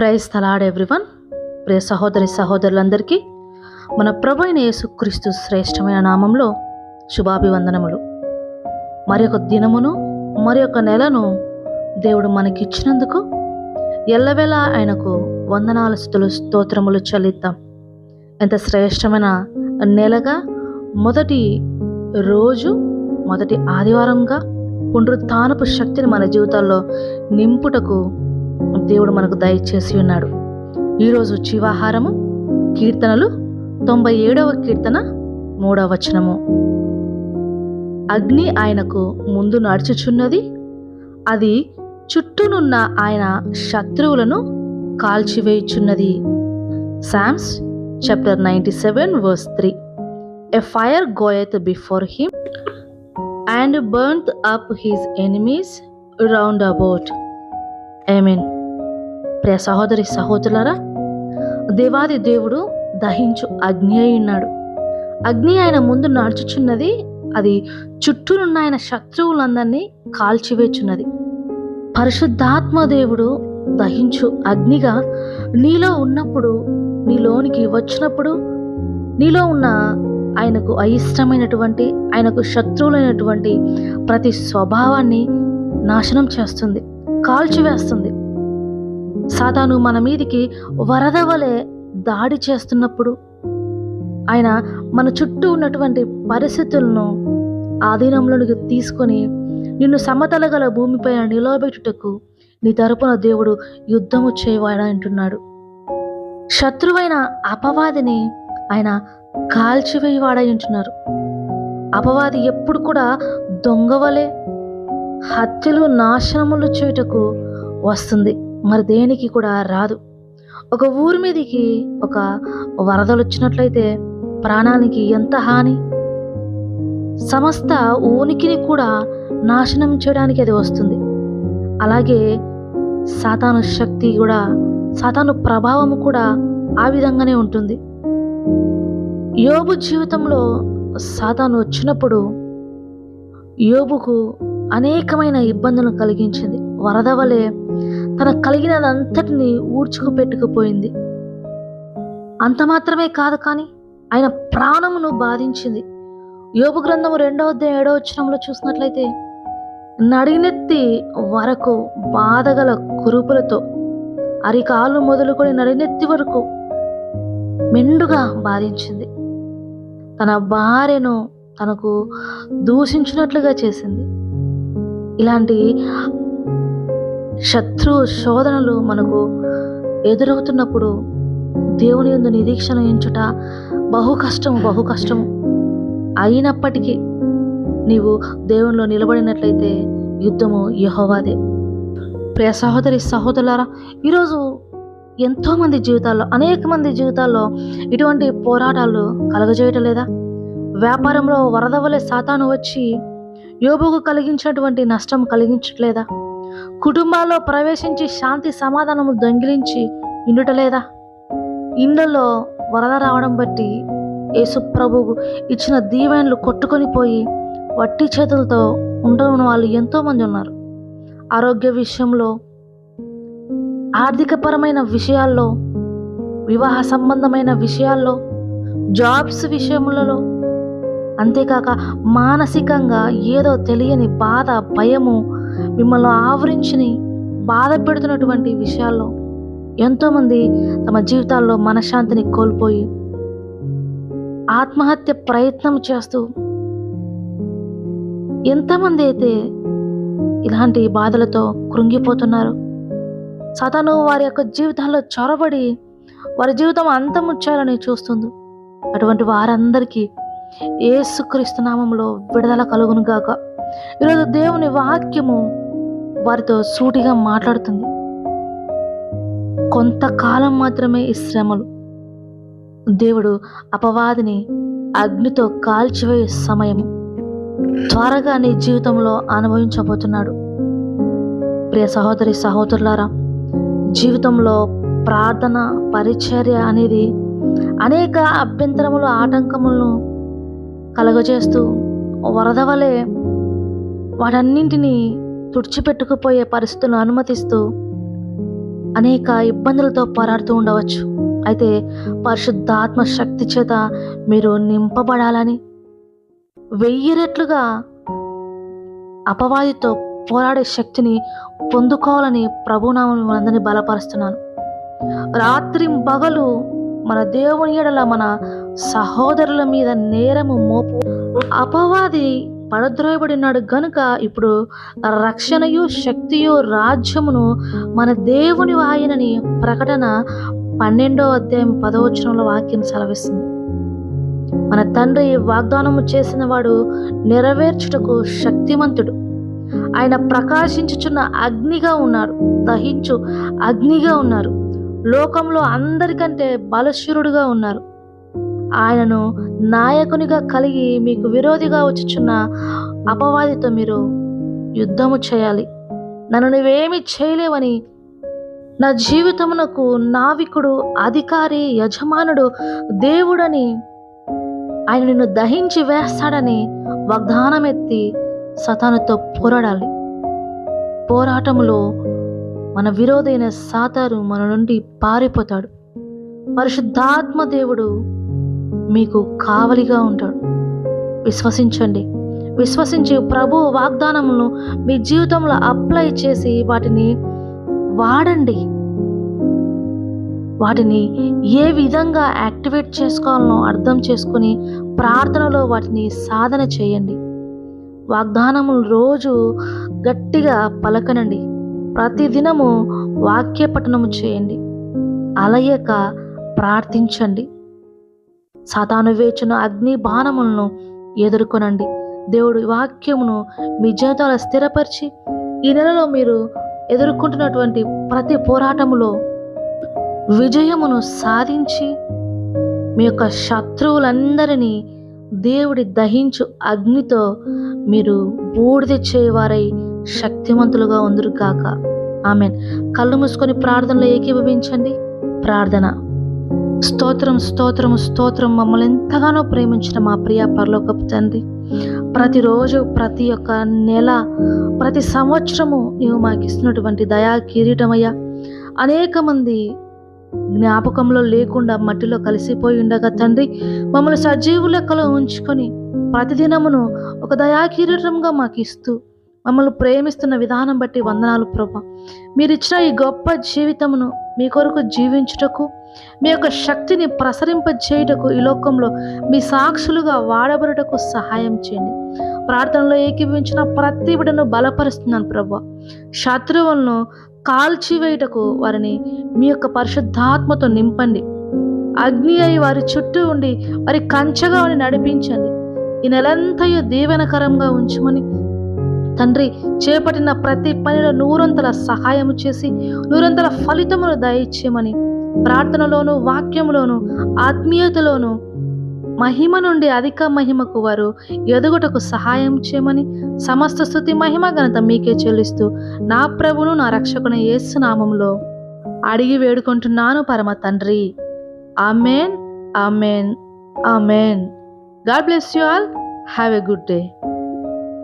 Praise తలాడ్ everyone. ప్రియ సహోదరి సహోదరులందరికీ మన ప్రభు అయిన యేసుక్రీస్తు శ్రేష్టమైన నామంలో శుభాభివందనములు. మరి ఒక దినమును మరి ఒక నెలను దేవుడు మనకిచ్చినందుకు ఎల్లవేళ ఆయనకు వందనాల స్థుతులు స్తోత్రములు చెల్లిద్దాం. ఎంత శ్రేష్టమైన నెలగా మొదటి రోజు మొదటి ఆదివారంగా పునరుత్నపు శక్తిని మన జీవితాల్లో నింపుటకు దేవుడు మనకు దయచేసి ఉన్నాడు. ఈరోజు జీవాహారము కీర్తనలు తొంభై ఏడవ కీర్తన మూడవ వచనము. అగ్ని ఆయనకు ముందు నడుచుచున్నది. అది చుట్టూనున్న ఆయన శత్రువులను కాల్చివేయుచున్నది. Psalms chapter ninety seven verse three. A fire goeth before him and burneth up his enemies round about I mean ప్రియ సహోదరి సహోదరులరా దేవాది దేవుడు దహించు అగ్ని అయి ఉన్నాడు. అగ్ని ఆయన ముందు నడుచుచున్నది అది చుట్టూనున్న ఆయన శత్రువులందరినీ కాల్చివేచున్నది. పరిశుద్ధాత్మ దేవుడు దహించు అగ్నిగా నీలో ఉన్నప్పుడు నీలోనికి వచ్చినప్పుడు నీలో ఉన్న ఆయనకు అయిష్టమైనటువంటి ఆయనకు శత్రువులైనటువంటి ప్రతి స్వభావాన్ని నాశనం చేస్తుంది కాల్చివేస్తుంది. సాతాను మన మీదికి వరద వలె దాడి చేస్తున్నప్పుడు ఆయన మన చుట్టూ ఉన్నటువంటి పరిస్థితులను ఆధీనంలోనికి తీసుకొని నిన్ను సమతల గల భూమిపై నిలవబెట్టుటకు నీ తరపున దేవుడు యుద్ధము చేయవాడా అంటున్నాడు. శత్రువైన అపవాదిని ఆయన కాల్చివేయవాడై ఉంటున్నారు అపవాది ఎప్పుడు కూడా దొంగవలే హత్యలు నాశనములు చేయుటకు వస్తుంది. మరి దేనికి కూడా రాదు. ఒక ఊరి మీదకి ఒక వరదలు వచ్చినట్లయితే ప్రాణానికి ఎంత హాని? సమస్త ఉనికిని కూడా నాశనం చేయడానికి అది వస్తుంది. అలాగే సాతాను శక్తి కూడా సాతాను ప్రభావం కూడా ఆ విధంగానే ఉంటుంది. యోబు జీవితంలో సాతాను వచ్చినప్పుడు యోబుకు అనేకమైన ఇబ్బందులను కలిగించింది. వరద వలె తనకు కలిగినదంతటిని ఊడ్చుకు పెట్టుకుపోయింది. అంత మాత్రమే కాదు కానీ ఆయన ప్రాణమును బాధించింది. యోగు గ్రంథము రెండవ అధ్యాయం ఏడవ వచ్చినంలో చూసినట్లయితే నడినెత్తి వరకు బాధగల కురుపులతో అరికాలు మొదలుకొని నడినెత్తి వరకు మెండుగా బాధించింది. తన భార్యను తనకు దూషించినట్లుగా చేసింది. ఇలాంటి శత్రు శోధనలు మనకు ఎదురవుతున్నప్పుడు దేవుని ఎందు నిరీక్షణ ఎంచుట బహు కష్టము బహు కష్టము. అయినప్పటికీ నీవు దేవునిలో నిలబడినట్లయితే యుద్ధము యహోవాదే. ప్రియ సహోదరి సహోదరులారా ఈరోజు ఎంతో మంది జీవితాల్లో అనేక మంది జీవితాల్లో ఇటువంటి పోరాటాలు కలగజేయటం లేదా? వ్యాపారంలో వరద వలె సాతాను వచ్చి యోబుకు కలిగించినటువంటి నష్టం కలిగించట్లేదా? కుటుంబాల్లో ప్రవేశించి శాంతి సమాధానము దొంగిలించి ఇండుటలేదా ఇండ్లలో వరద రావడం బట్టి యేసుప్రభువు ఇచ్చిన దీవెనలు కొట్టుకొని పోయి వట్టి చేతులతో ఉండవని వాళ్ళు ఎంతోమంది ఉన్నారు. ఆరోగ్య విషయంలో ఆర్థికపరమైన విషయాల్లో వివాహ సంబంధమైన విషయాల్లో జాబ్స్ విషయములలో అంతేకాక మానసికంగా ఏదో తెలియని బాధ భయము మిమ్మల్ని ఆవరించిని బాధ పెడుతున్నటువంటి విషయాల్లో ఎంతోమంది తమ జీవితాల్లో మనశ్శాంతిని కోల్పోయి ఆత్మహత్య ప్రయత్నం చేస్తూ ఎంతమంది అయితే ఇలాంటి బాధలతో కృంగిపోతున్నారు. సతను వారి యొక్క జీవితాల్లో చొరబడి వారి జీవితం అంతముచ్చాలని చూస్తుంది. అటువంటి వారందరికీ ఏసుక్రీస్తు నామంలో విడుదల కలుగును గాక. ఈరోజు దేవుని వాక్యము వారితో సూటిగా మాట్లాడుతుంది. కొంతకాలం మాత్రమే ఈ శ్రమలు. దేవుడు అపవాదిని అగ్నితో కాల్చివేయే సమయం త్వరగా నీ జీవితంలో అనుభవించబోతున్నాడు. ప్రియ సహోదరి సహోదరులారా జీవితంలో ప్రార్థన పరిచర్య అనేది అనేక అభ్యంతరములు ఆటంకములను కలగజేస్తూ వరద వలె వాటన్నింటినీ తుడిచిపెట్టుకుపోయే పరిస్థితులను అనుమతిస్తూ అనేక ఇబ్బందులతో పోరాడుతూ ఉండవచ్చు. అయితే పరిశుద్ధాత్మ శక్తి చేత మీరు నింపబడాలని వెయ్యి రెట్లుగా అపవాదితో పోరాడే శక్తిని పొందుకోవాలని ప్రభునామం మనందరినీ బలపరుస్తున్నాను. రాత్రి పగలు మన దేవుని ఎడల మన సహోదరుల మీద నేరము మోపు అపవాది పడద్రోయబడినాడు గనుక ఇప్పుడు రక్షణయు శక్తియు రాజ్యమును మన దేవుని ఆయనని ప్రకటన పన్నెండో అధ్యాయం పదవచనంలో వాక్యం సెలవిస్తుంది. మన తండ్రి వాగ్దానము చేసిన వాడు నెరవేర్చుటకు శక్తిమంతుడు. ఆయన ప్రకాశించుచున్న అగ్నిగా ఉన్నారు దహించు అగ్నిగా ఉన్నారు. లోకంలో అందరికంటే బలశూరుడుగా ఉన్నారు. ఆయనను నాయకునిగా కలిగి మీకు విరోధిగా వచ్చుచున్న అపవాదితో మీరు యుద్ధము చేయాలి. నన్ను నువ్వేమి చేయలేవని నా జీవితమునకు నావికుడు అధికారి యజమానుడు దేవుడని ఆయన నిన్ను దహించి వేస్తాడని వాగ్దానం ఎత్తి సతానుతో పోరాడాలి. పోరాటములో మన విరోధైన సాతారు మన నుండి పారిపోతాడు. పరిశుద్ధాత్మ దేవుడు మీకు కావలిగా ఉంటాడు. విశ్వసించండి. విశ్వసించి ప్రభు వాగ్దానములను మీ జీవితంలో అప్లై చేసి వాటిని వాడండి. వాటిని ఏ విధంగా యాక్టివేట్ చేసుకోవాలనో అర్థం చేసుకుని ప్రార్థనలో వాటిని సాధన చేయండి. వాగ్దానములు రోజు గట్టిగా పలకనండి. ప్రతిదినము వాక్య పఠనము చేయండి. అలయక ప్రార్థించండి. సాతాను వేచిన అగ్ని బాణములను ఎదుర్కొనండి. దేవుడి వాక్యమును మీ జీవితంలో స్థిరపరిచి ఈ నెలలో మీరు ఎదుర్కొంటున్నటువంటి ప్రతి పోరాటములో విజయమును సాధించి మీ యొక్క శత్రువులందరినీ దేవుడి దహించు అగ్నితో మీరు బూడిద చేయవారై శక్తివంతులుగా ఉందరు కాక ఆమెన్. కళ్ళు మూసుకొని ప్రార్థనలో ఏకీభవించండి. ప్రార్థన. స్తోత్రం స్తోత్రం స్తోత్రం. మమ్మల్ని ఎంతగానో ప్రేమించిన మా ప్రియ పరలోకపు తండ్రి. ప్రతిరోజు ప్రతి ఒక్క నెల ప్రతి సంవత్సరము నీవు మాకు ఇస్తున్నటువంటి దయా కిరీటమయ్యా. అనేక మంది జ్ఞాపకంలో లేకుండా మట్టిలో కలిసిపోయి ఉండగా తండ్రి మమ్మల్ని సజీవు లెక్కలో ఉంచుకొని ప్రతిదినమును ఒక దయా కిరీటంగా మాకు ఇస్తూ మమ్మల్ని ప్రేమిస్తున్న విధానం బట్టి వందనాలు ప్రభా. మీరిచ్చిన ఈ గొప్ప జీవితమును మీ కొరకు జీవించుటకు మీ యొక్క శక్తిని ప్రసరింపజేయుటకు ఈ లోకంలో మీ సాక్షులుగా వాడబడుటకు సహాయం చేయండి. ప్రార్థనలో ఏకీభవించిన ప్రతి బిడను బలపరుస్తున్నాను ప్రభు. శత్రువులను కాల్చివేయుటకు వారిని మీ యొక్క పరిశుద్ధాత్మతో నింపండి. అగ్ని అయి వారి చుట్టూ ఉండి వారి కంచగా వారిని నడిపించండి. ఈ నెలంతయు దీవెనకరంగా ఉంచుమని తండ్రి చేపట్టిన ప్రతి పనిలో నూరంతల సహాయం చేసి నూరంతల ఫలితములు దయచేయమని ప్రార్థనలోను వాక్యములోను ఆత్మీయతలోను మహిమ నుండి అధిక మహిమకు వారు ఎదుగుటకు సహాయం చేయమని సమస్త స్థుతి మహిమ ఘనత మీకే చెల్లిస్తూ నా ప్రభును నా రక్షకుని యేసు నామంలో అడిగి వేడుకుంటున్నాను పరమ తండ్రి. Amen amen amen. God bless you all. Have a good day.